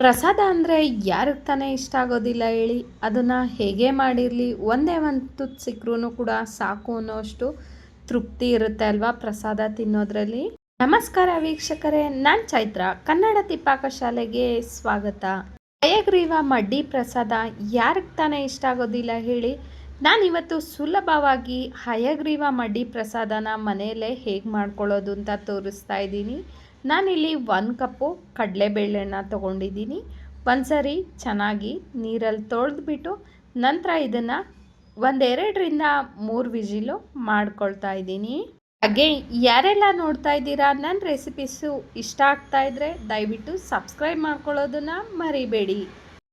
ಪ್ರಸಾದ ಅಂದರೆ ಯಾರಿಗೆ ತಾನೇ ಇಷ್ಟ ಆಗೋದಿಲ್ಲ ಹೇಳಿ. ಅದನ್ನು ಹೇಗೆ ಮಾಡಿರಲಿ? ಒಂದೇ ಒಂದು ತುತ್ತು ಸಿಕ್ಕರೂ ಕೂಡ ಸಾಕು ಅನ್ನೋಷ್ಟು ತೃಪ್ತಿ ಇರುತ್ತೆ ಅಲ್ವಾ ಪ್ರಸಾದ ತಿನ್ನೋದ್ರಲ್ಲಿ? ನಮಸ್ಕಾರ ವೀಕ್ಷಕರೇ, ನಾನು ಚೈತ್ರ, ಕನ್ನಡ ತಿಪ್ಪಾಕ ಶಾಲೆಗೆ ಸ್ವಾಗತ. ಹಯಗ್ರೀವ ಮಡ್ಡಿ ಪ್ರಸಾದ ಯಾರಿಗೆ ತಾನೇ ಇಷ್ಟ ಆಗೋದಿಲ್ಲ ಹೇಳಿ. ನಾನಿವತ್ತು ಸುಲಭವಾಗಿ ಹಯಗ್ರೀವ ಮಡ್ಡಿ ಪ್ರಸಾದನ ಮನೆಯಲ್ಲೇ ಹೇಗೆ ಮಾಡ್ಕೊಳ್ಳೋದು ಅಂತ ತೋರಿಸ್ತಾ ಇದ್ದೀನಿ. ನಾನಿಲ್ಲಿ ಒಂದು ಕಪ್ಪು ಕಡಲೆಬೇಳೆನ ತೊಗೊಂಡಿದ್ದೀನಿ. ಒಂದು ಸರಿ ಚೆನ್ನಾಗಿ ನೀರಲ್ಲಿ ತೊಳೆದ್ಬಿಟ್ಟು ನಂತರ ಇದನ್ನು ಒಂದೆರಡರಿಂದ ಮೂರು ವಿಜಿಲು ಮಾಡ್ಕೊಳ್ತಾ ಇದ್ದೀನಿ. ಹಾಗೆ ಯಾರೆಲ್ಲ ನೋಡ್ತಾ ಇದ್ದೀರಾ ನನ್ನ ರೆಸಿಪೀಸು ಇಷ್ಟ ಆಗ್ತಾ ಇದ್ರೆ ದಯವಿಟ್ಟು ಸಬ್ಸ್ಕ್ರೈಬ್ ಮಾಡ್ಕೊಳ್ಳೋದನ್ನು ಮರಿಬೇಡಿ.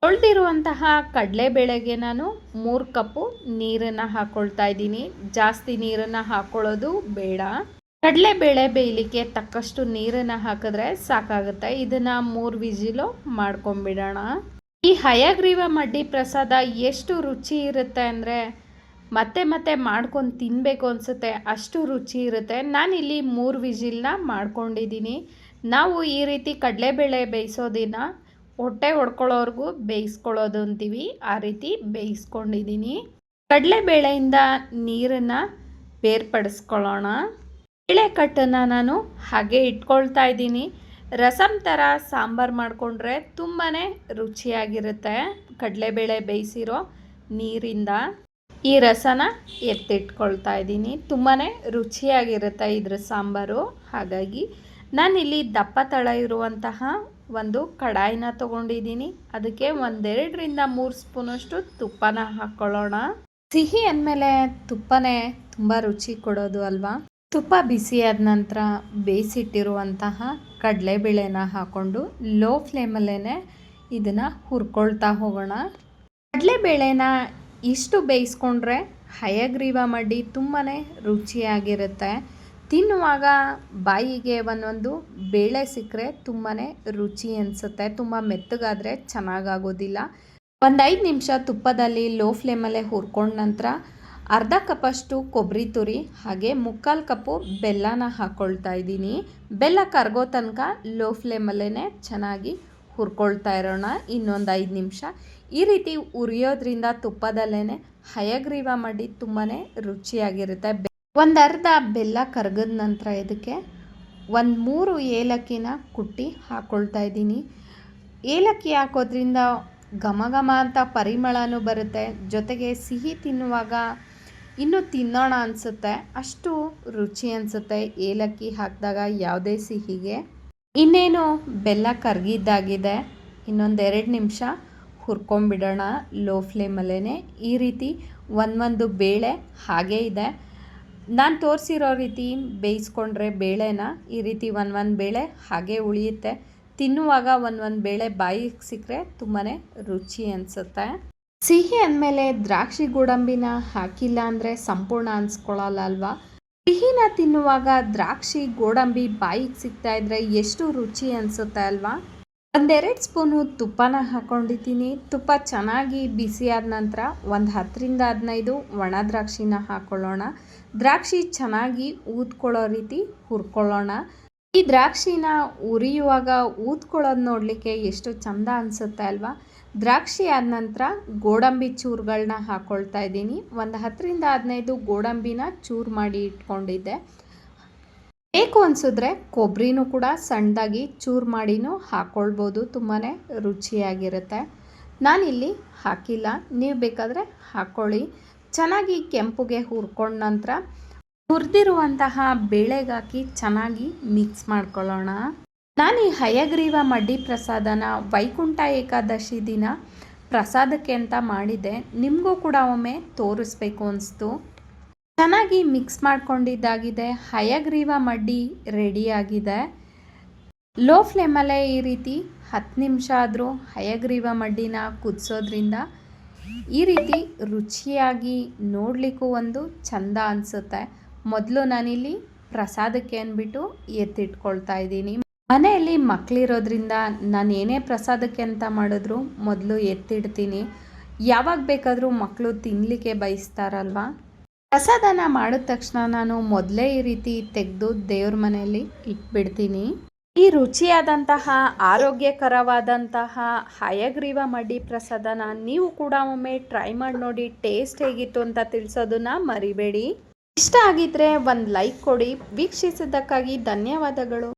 ತೊಳೆದಿರುವಂತಹ ಕಡಲೆಬೇಳೆಗೆ ನಾನು ಮೂರು ಕಪ್ಪು ನೀರನ್ನು ಹಾಕ್ಕೊಳ್ತಾ ಇದ್ದೀನಿ. ಜಾಸ್ತಿ ನೀರನ್ನು ಹಾಕ್ಕೊಳ್ಳೋದು ಬೇಡ. ಕಡಲೆಬೇಳೆ ಬೇಯಲಿಕ್ಕೆ ತಕ್ಕಷ್ಟು ನೀರನ್ನು ಹಾಕಿದ್ರೆ ಸಾಕಾಗುತ್ತೆ. ಇದನ್ನು ಮೂರು ವಿಜಿಲು ಮಾಡ್ಕೊಂಬಿಡೋಣ. ಈ ಹಯಗ್ರೀವ ಮಡ್ಡಿ ಪ್ರಸಾದ ಎಷ್ಟು ರುಚಿ ಇರುತ್ತೆ ಅಂದರೆ ಮತ್ತೆ ಮತ್ತೆ ಮಾಡ್ಕೊಂಡು ತಿನ್ನಬೇಕು ಅನಿಸುತ್ತೆ. ಅಷ್ಟು ರುಚಿ ಇರುತ್ತೆ. ನಾನಿಲ್ಲಿ ಮೂರು ವಿಜಿಲ್ನ ಮಾಡ್ಕೊಂಡಿದ್ದೀನಿ. ನಾವು ಈ ರೀತಿ ಕಡಲೆಬೇಳೆ ಬೇಯಿಸೋದಿನ ಹೊಟ್ಟೆ ಹೊಡ್ಕೊಳ್ಳೋರ್ಗು ಬೇಯಿಸ್ಕೊಳ್ಳೋದು ಅಂತೀವಿ. ಆ ರೀತಿ ಬೇಯಿಸ್ಕೊಂಡಿದ್ದೀನಿ. ಕಡಲೆಬೇಳೆಯಿಂದ ನೀರನ್ನು ಬೇರ್ಪಡಿಸ್ಕೊಳ್ಳೋಣ. ಕಟ್ಟನ್ನು ನಾನು ಹಾಗೆ ಇಟ್ಕೊಳ್ತಾ ಇದ್ದೀನಿ. ರಸಮ್ ಥರ ಸಾಂಬಾರು ಮಾಡಿಕೊಂಡ್ರೆ ತುಂಬಾ ರುಚಿಯಾಗಿರುತ್ತೆ. ಕಡಲೆಬೇಳೆ ಬೇಯಿಸಿರೋ ನೀರಿಂದ ಈ ರಸನ ಎತ್ತಿಟ್ಕೊಳ್ತಾ ಇದ್ದೀನಿ. ತುಂಬಾ ರುಚಿಯಾಗಿರುತ್ತೆ ಇದ್ರ ಸಾಂಬಾರು. ಹಾಗಾಗಿ ನಾನಿಲ್ಲಿ ದಪ್ಪ ತಳ ಇರುವಂತಹ ಒಂದು ಕಡಾಯಿನ ತೊಗೊಂಡಿದ್ದೀನಿ. ಅದಕ್ಕೆ ಒಂದೆರಡರಿಂದ ಮೂರು ಸ್ಪೂನಷ್ಟು ತುಪ್ಪನ ಹಾಕ್ಕೊಳ್ಳೋಣ. ಸಿಹಿ ಅಂದಮೇಲೆ ತುಪ್ಪನೇ ತುಂಬ ರುಚಿ ಕೊಡೋದು ಅಲ್ವಾ? ತುಪ್ಪ ಬಿಸಿಯಾದ ನಂತರ ಬೇಯಿಸಿಟ್ಟಿರುವಂತಹ ಕಡಲೆಬೇಳೆನ ಹಾಕ್ಕೊಂಡು ಲೋ ಫ್ಲೇಮಲ್ಲೇ ಇದನ್ನು ಹುರ್ಕೊಳ್ತಾ ಹೋಗೋಣ. ಕಡಲೆಬೇಳೆನ ಇಷ್ಟು ಬೇಯಿಸ್ಕೊಂಡ್ರೆ ಹಯಗ್ರೀವ ಮಡ್ಡಿ ತುಂಬಾ ರುಚಿಯಾಗಿರುತ್ತೆ. ತಿನ್ನುವಾಗ ಬಾಯಿಗೆ ಒಂದೊಂದು ಬೇಳೆ ಸಿಕ್ಕರೆ ತುಂಬಾ ರುಚಿ ಅನಿಸುತ್ತೆ. ತುಂಬ ಮೆತ್ತಗಾದರೆ ಚೆನ್ನಾಗಾಗೋದಿಲ್ಲ. ಒಂದು ಐದು ನಿಮಿಷ ತುಪ್ಪದಲ್ಲಿ ಲೋ ಫ್ಲೇಮಲ್ಲೇ ಹುರ್ಕೊಂಡ ನಂತರ ಅರ್ಧ ಕಪ್ಪಷ್ಟು ಕೊಬ್ಬರಿ ತುರಿ, ಹಾಗೆ ಮುಕ್ಕಾಲು ಕಪ್ಪು ಬೆಲ್ಲನ ಹಾಕ್ಕೊಳ್ತಾ ಇದ್ದೀನಿ. ಬೆಲ್ಲ ಕರ್ಗೋ ತನಕ ಲೋ ಫ್ಲೇಮಲ್ಲೇ ಚೆನ್ನಾಗಿ ಹುರ್ಕೊಳ್ತಾ ಇರೋಣ, ಇನ್ನೊಂದು ಐದು ನಿಮಿಷ. ಈ ರೀತಿ ಉರಿಯೋದ್ರಿಂದ ತುಪ್ಪದಲ್ಲೇ ಹಯಗ್ರೀವ ಮಾಡಿ ತುಂಬಾ ರುಚಿಯಾಗಿರುತ್ತೆ. ಒಂದು ಅರ್ಧ ಬೆಲ್ಲ ಕರ್ಗದ ನಂತರ ಇದಕ್ಕೆ ಒಂದು ಮೂರು ಏಲಕ್ಕಿನ ಕುಟ್ಟಿ ಹಾಕ್ಕೊಳ್ತಾ ಇದ್ದೀನಿ. ಏಲಕ್ಕಿ ಹಾಕೋದ್ರಿಂದ ಘಮ ಘಮ ಅಂತ ಪರಿಮಳನೂ ಬರುತ್ತೆ. ಜೊತೆಗೆ ಸಿಹಿ ತಿನ್ನುವಾಗ ಇನ್ನು ತಿನ್ನೋಣ ಅನಿಸುತ್ತೆ. ಅಷ್ಟು ರುಚಿ ಅನಿಸುತ್ತೆ ಏಲಕ್ಕಿ ಹಾಕಿದಾಗ ಯಾವುದೇ ಸಿಹಿಗೆ. ಇನ್ನೇನು ಬೆಲ್ಲ ಕರಗಿದ್ದಾಗಿದೆ. ಇನ್ನೊಂದೆರಡು ನಿಮಿಷ ಹುರ್ಕೊಂಬಿಡೋಣ ಲೋ ಫ್ಲೇಮಲ್ಲೇ ಈ ರೀತಿ ಒಂದೊಂದು ಬೇಳೆ ಹಾಗೇ ಇದೆ. ನಾನು ತೋರಿಸಿರೋ ರೀತಿ ಬೇಯಿಸ್ಕೊಂಡ್ರೆ ಬೇಳೆನ? ಈ ರೀತಿ ಒಂದೊಂದು ಒಂದು ಬೇಳೆ ಹಾಗೆ ಉಳಿಯುತ್ತೆ. ತಿನ್ನುವಾಗ ಒಂದು ಒಂದು ಬೇಳೆ ಬಾಯಿಗೆ ಸಿಕ್ಕರೆ ತುಂಬಾ ರುಚಿ ಅನಿಸುತ್ತೆ. ಸಿಹಿ ಅಂದಮೇಲೆ ದ್ರಾಕ್ಷಿ ಗೋಡಂಬಿನ ಹಾಕಿಲ್ಲ ಅಂದರೆ ಸಂಪೂರ್ಣ ಅನ್ಸ್ಕೊಳ್ಳಲ್ಲ ಅಲ್ವಾ? ಸಿಹಿನ ತಿನ್ನುವಾಗ ದ್ರಾಕ್ಷಿ ಗೋಡಂಬಿ ಬಾಯಿಗೆ ಸಿಗ್ತಾ ಇದ್ರೆ ಎಷ್ಟು ರುಚಿ ಅನಿಸುತ್ತೆ ಅಲ್ವಾ? ಒಂದೆರಡು ಸ್ಪೂನು ತುಪ್ಪನ ಹಾಕೊಂಡಿದ್ದೀನಿ. ತುಪ್ಪ ಚೆನ್ನಾಗಿ ಬಿಸಿಯಾದ ನಂತರ ಒಂದು ಹತ್ತರಿಂದ ಹದಿನೈದು ಒಣ ದ್ರಾಕ್ಷಿನ ಹಾಕ್ಕೊಳ್ಳೋಣ ದ್ರಾಕ್ಷಿ ಚೆನ್ನಾಗಿ ಊದ್ಕೊಳ್ಳೋ ರೀತಿ ಹುರ್ಕೊಳ್ಳೋಣ. ಈ ದ್ರಾಕ್ಷಿನ ಉರಿಯುವಾಗ ಊದ್ಕೊಳ್ಳೋದು ನೋಡಲಿಕ್ಕೆ ಎಷ್ಟು ಚಂದ ಅನಿಸುತ್ತೆ ಅಲ್ವಾ? ದ್ರಾಕ್ಷಿ ಆದ ನಂತರ ಗೋಡಂಬಿ ಚೂರುಗಳನ್ನ ಹಾಕ್ಕೊಳ್ತಾ ಇದ್ದೀನಿ. ಒಂದು ಹತ್ತರಿಂದ ಹದಿನೈದು ಗೋಡಂಬಿನ ಚೂರು ಮಾಡಿ ಇಟ್ಕೊಂಡಿದ್ದೆ. ಬೇಕು ಅನಿಸಿದ್ರೆ ಕೊಬ್ಬರಿನೂ ಕೂಡ ಸಣ್ಣದಾಗಿ ಚೂರು ಮಾಡಿನೂ ಹಾಕ್ಕೊಳ್ಬೋದು ತುಂಬಾ ರುಚಿಯಾಗಿರುತ್ತೆ. ನಾನಿಲ್ಲಿ ಹಾಕಿಲ್ಲ. ನೀವು ಬೇಕಾದರೆ ಹಾಕ್ಕೊಳ್ಳಿ ಚೆನ್ನಾಗಿ ಕೆಂಪುಗೆ ಹುರ್ಕೊಂಡ ನಂತರ ಹುರಿದಿರುವಂತಹ ಬೇಳೆಗಾಕಿ ಚೆನ್ನಾಗಿ ಮಿಕ್ಸ್ ಮಾಡ್ಕೊಳ್ಳೋಣ. ನಾನು ಈ ಹಯಗ್ರೀವ ಮಡ್ಡಿ ಪ್ರಸಾದನ ವೈಕುಂಠ ಏಕಾದಶಿ ದಿನ ಪ್ರಸಾದಕ್ಕೆ ಅಂತ ಮಾಡಿದೆ ನಿಮಗೂ ಕೂಡ ಒಮ್ಮೆ ತೋರಿಸ್ಬೇಕು ಅನಿಸ್ತು. ಚೆನ್ನಾಗಿ ಮಿಕ್ಸ್ ಮಾಡ್ಕೊಂಡಿದ್ದಾಗಿದೆ. ಹಯಗ್ರೀವ ಮಡ್ಡಿ ರೆಡಿಯಾಗಿದೆ ಲೋ ಫ್ಲೇಮಲ್ಲೇ ಈ ರೀತಿ ಹತ್ತು ನಿಮಿಷ ಆದರೂ ಹಯಗ್ರೀವ ಮಡ್ಡಿನ ಕುದಿಸೋದ್ರಿಂದ ಈ ರೀತಿ ರುಚಿಯಾಗಿ ನೋಡಲಿಕ್ಕೂ ಒಂದು ಚಂದ ಅನಿಸುತ್ತೆ. ಮೊದಲು ನಾನಿಲ್ಲಿ ಪ್ರಸಾದಕ್ಕೆ ಅಂದ್ಬಿಟ್ಟು ಎತ್ತಿಟ್ಕೊಳ್ತಾ ಇದ್ದೀನಿ. ಮನೆಯಲ್ಲಿ ಮಕ್ಕಳಿರೋದ್ರಿಂದ ನಾನು ಏನೇ ಪ್ರಸಾದಕ್ಕೆ ಅಂತ ಮಾಡಿದ್ರು ಮೊದಲು ಎತ್ತಿಡ್ತೀನಿ. ಯಾವಾಗ ಬೇಕಾದರೂ ಮಕ್ಕಳು ತಿನ್ನಲಿಕ್ಕೆ ಬಯಸ್ತಾರಲ್ವಾ? ಪ್ರಸಾದನ ಮಾಡಿದ ತಕ್ಷಣ ನಾನು ಮೊದಲೇ ಈ ರೀತಿ ತೆಗೆದು ದೇವ್ರ ಮನೆಯಲ್ಲಿ ಇಟ್ಬಿಡ್ತೀನಿ. ಈ ರುಚಿಯಾದಂತಹ, ಆರೋಗ್ಯಕರವಾದಂತಹ, ಹಯಗ್ರೀವ ಮಡ್ಡಿ ಪ್ರಸಾದನ ನೀವು ಕೂಡ ಒಮ್ಮೆ ಟ್ರೈ ಮಾಡಿ ನೋಡಿ, ಟೇಸ್ಟ್ ಹೇಗಿತ್ತು ಅಂತ ತಿಳಿಸೋದನ್ನ ಮರಿಬೇಡಿ. ಇಷ್ಟ ಆಗಿದ್ರೆ ಒಂದು ಲೈಕ್ ಕೊಡಿ ವೀಕ್ಷಿಸಿದ್ದಕ್ಕಾಗಿ ಧನ್ಯವಾದಗಳು.